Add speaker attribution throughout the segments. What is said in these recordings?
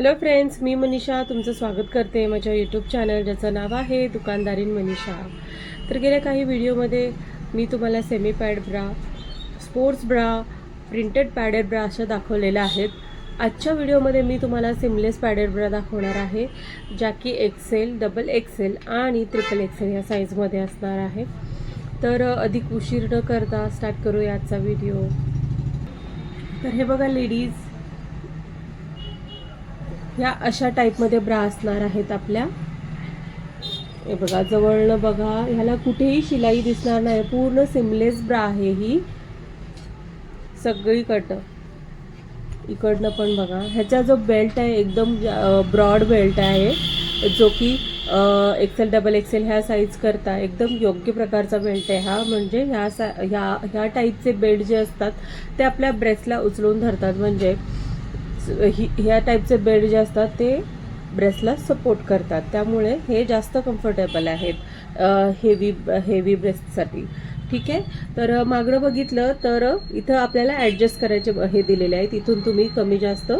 Speaker 1: Hello friends मी मनीषा. तुमचं स्वागत करते माझ्या यूट्यूब चॅनल ज्याचं नाव आहे दुकानदारीन मनीषा. तर गेल्या काही व्हिडिओमध्ये मी तुम्हाला semi pad bra sports bra printed padded bra अशा दाखवलेल्या आहेत. आजच्या व्हिडिओमध्ये मी तुम्हाला सिमलेस पॅडेड ब्रा दाखवणार आहे ज्या की एक्सेल डबल एक्सेल आणि ट्रिपल एक्सेल या साईजमध्ये असणार आहे. तर अधिक उशीर न करता स्टार्ट करूया आजचा व्हिडिओ. तर हे बघा लेडीज ह्या अशा टाईपमध्ये ब्रा असणार आहेत आपल्या. हे बघा जवळनं बघा ह्याला कुठेही शिलाई दिसणार नाही. पूर्ण सिमलेस ब्रा आहे ही. सगळीकडनं. इकडनं पण बघा. ह्याचा जो बेल्ट आहे एकदम ब्रॉड बेल्ट आहे जो की एक्सेल डबल एक्सेल ह्या साईज करता एकदम योग्य प्रकारचा बेल्ट आहे हा. म्हणजे ह्या सा ह्या ह्या टाईपचे बेल्ट जे असतात ते आपल्या ब्रेसला उचलून धरतात. म्हणजे ही ह्या टाईपचे बेड जे असतात ते ब्रेसला सपोर्ट करतात. त्यामुळे हे जास्त कम्फर्टेबल आहेत हेवी हेवी ब्रेस्टसाठी ठीक आहे? तर मागणं मागं बघितलं तर इथं आपल्याला ॲडजस्ट करायचे हे दिलेले आहेत. इथून तुम्ही कमी जास्त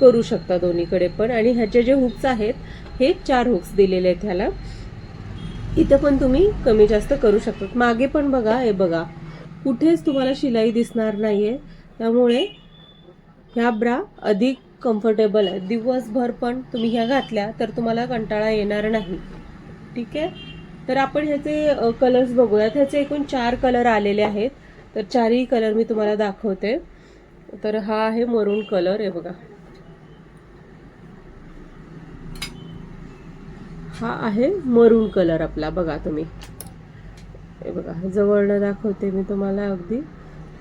Speaker 1: करू शकता दोन्हीकडे पण. आणि ह्याचे जे हुक्स आहेत हे चार हुक्स दिलेले आहेत ह्याला. इथं पण तुम्ही कमी जास्त करू शकता. मागे पण बघा हे बघा. कुठेच तुम्हाला शिलाई दिसणार नाही आहे त्यामुळे ह्या ब्रा अधिक कम्फर्टेबल आहेत. दिवसभर पण तुम्ही ह्या घातल्या तर तुम्हाला कंटाळा येणार नाही. ठीक आहे? तर आपण ह्याचे कलर्स बघूयात. ह्याचे एकूण चार कलर आलेले आहेत. तर चारही कलर मी तुम्हाला दाखवते. तर हा आहे मरून कलर आहे बघा. हा आहे मरून कलर आपला बघा तुम्ही. हे बघा जवळनं दाखवते मी तुम्हाला अगदी.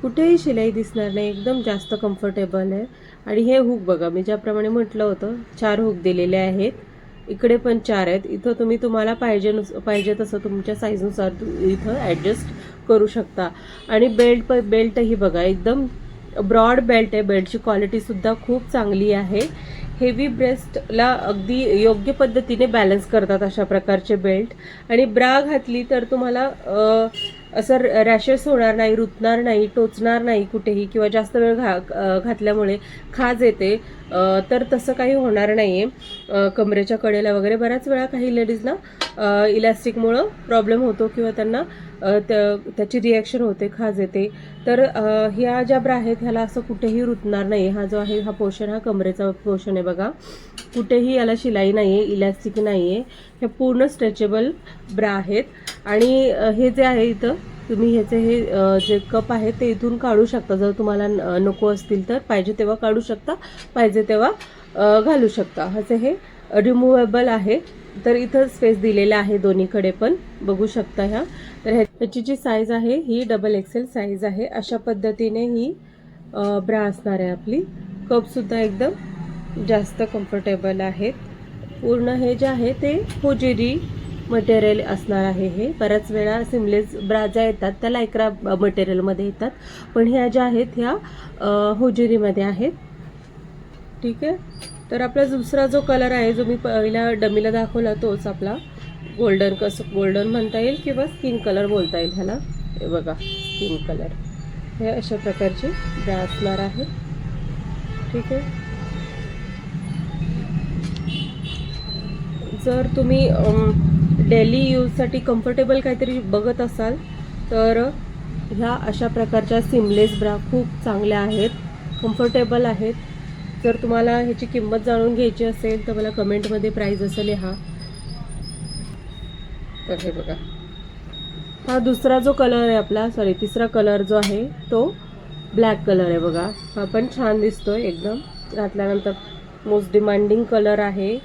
Speaker 1: कुठेही शिलाई दिसणार नाही एकदम जास्त कम्फर्टेबल आहे. आणि हे हुक बघा मी ज्याप्रमाणे म्हटलं होतं चार हुक दिलेले आहेत. इकडे पण चार आहेत. इथं तुम्ही तुम्हाला पाहिजे नुस पाहिजे तसं तुमच्या साईजनुसार इथं ॲडजस्ट करू शकता. आणि बेल्ट प बेल्टही बघा एकदम ब्रॉड बेल्ट आहे. बेल्टची क्वालिटीसुद्धा खूप चांगली आहे. हेवी ब्रेस्टला अगदी योग्य पद्धतीने बॅलन्स करतात अशा प्रकारचे बेल्ट आणि ब्रा घातली तर तुम्हाला असं रॅशेस होणार नाही रुतणार नाही टोचणार नाही कुठेही किंवा जास्त वेळ घा घातल्यामुळे खाज येते. तर तसं काही होणार नाही आहे कमरेच्या कडेला वगैरे बऱ्याच वेळा काही लेडीजना इलॅस्टिकमुळं प्रॉब्लेम होतो किंवा त्यांना त्या- त्याची रिॲक्शन होते खाज येते. तर ह्या ज्या ब्रा आहेत ह्याला असं कुठेही रुतणार नाही हा जो आहे हा पोर्शन हा कमरेचा पोर्शन आहे बघा. कुठेही याला शिलाई नाही आहे इलॅस्टिक नाही आहे हे पूर्ण स्ट्रेचेबल ब्रा आहेत. आणि हे जे आहे इथं तुम्ही ह्याचे हे जे कप आहे ते इथून काढू शकता. जर तुम्हाला न- नको असतील तर पाहिजे तेव्हा काढू शकता पाहिजे तेव्हा घालू शकता. ह्याचे हे रिमुवेबल आहे. तर इथं स्पेस दिलेला आहे दोन्हीकडे पण. बघू शकता ह्या. तर ह्याची जी साईज आहे ही डबल एक्सेल साईज आहे. अशा पद्धतीने ही ब्रा असणार आहे आपली. कपसुद्धा एकदम जास्त कम्फर्टेबल आहेत. पूर्ण हे जे आहे ते होजेरी मटेरियल असणार आहे हे. बऱ्याच वेळा सिमलेस ब्राजा येतात त्या लायक्रा मटेरियलमध्ये येतात. पण ह्या ज्या आहेत ह्या होजेरीमध्ये आहेत. ठीक आहे? तर आपला दुसरा जो कलर आहे जो मी पहिल्या डमीला दाखवला तोच आपला गोल्डन कसं गोल्डन म्हणता येईल किंवा स्किन कलर बोलता येईल ह्याला. हे बघा स्किन कलर हे अशा प्रकारचे ब्रा असणार आहे. ठीक आहे? जर तुम्ही डेली यूजसाठी कम्फर्टेबल काहीतरी बघत असाल तर ह्या अशा प्रकारच्या सिमलेस ब्रा खूप चांगल्या आहेत कम्फर्टेबल आहेत. जर तुम्हाला ह्याची किंमत जाणून घ्यायची असेल तर मला कमेंटमध्ये प्राईज असं लिहा. तर हे बघा. हा दुसरा जो कलर आहे आपला सॉरी तिसरा कलर जो आहे तो ब्लॅक कलर आहे बघा. हा पण छान दिसतोय एकदम. घातल्यानंतर मोस्ट डिमांडिंग कलर आहे.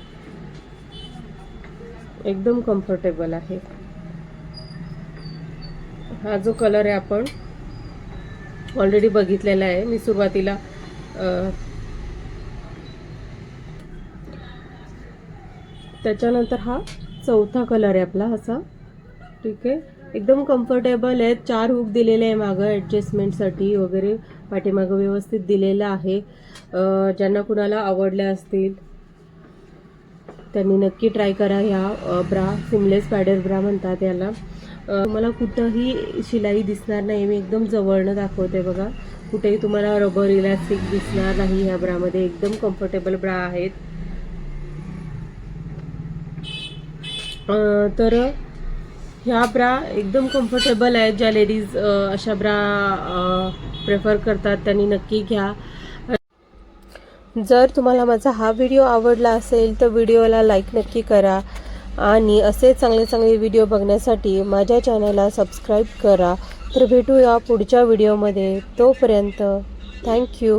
Speaker 1: एकदम कम्फर्टेबल आहे. हा जो कलर आहे आपण ऑलरेडी बघितलेला आहे. मी सुरुवातीला त्याच्यानंतर हा चौथा कलर आहे आपला असा. ठीक आहे? एकदम कम्फर्टेबल आहे. चार हुक दिलेले आहे मागं ॲडजस्टमेंटसाठी वगैरे. पाठीमागं व्यवस्थित दिलेलं आहे. ज्यांना कुणाला आवडल्या असतील त्यांनी नक्की ट्राय करा ह्या ब्रा सिमलेस पॅडर ब्रा म्हणतात याला. तुम्हाला कुठंही शिलाई दिसणार नाही मी एकदम जवळनं दाखवते बघा. कुठेही तुम्हाला रबर इलास्टिक दिसणार नाही ह्या ब्रामध्ये एकदम कम्फर्टेबल ब्रा आहेत. तर ह्या ब्रा एकदम कम्फर्टेबल आहेत ज्या लेडीज अशा ब्रा प्रेफर करतात. त्यांनी नक्की घ्या. जर तुम्हाला माझा हा व्हिडिओ आवडला असेल तर व्हिडिओला लाईक नक्की करा. आणि असे चांगले चांगले व्हिडिओ बघण्यासाठी माझ्या चॅनलला सबस्क्राईब करा. तर भेटूया पुढच्या व्हिडिओमध्ये तोपर्यंत थँक्यू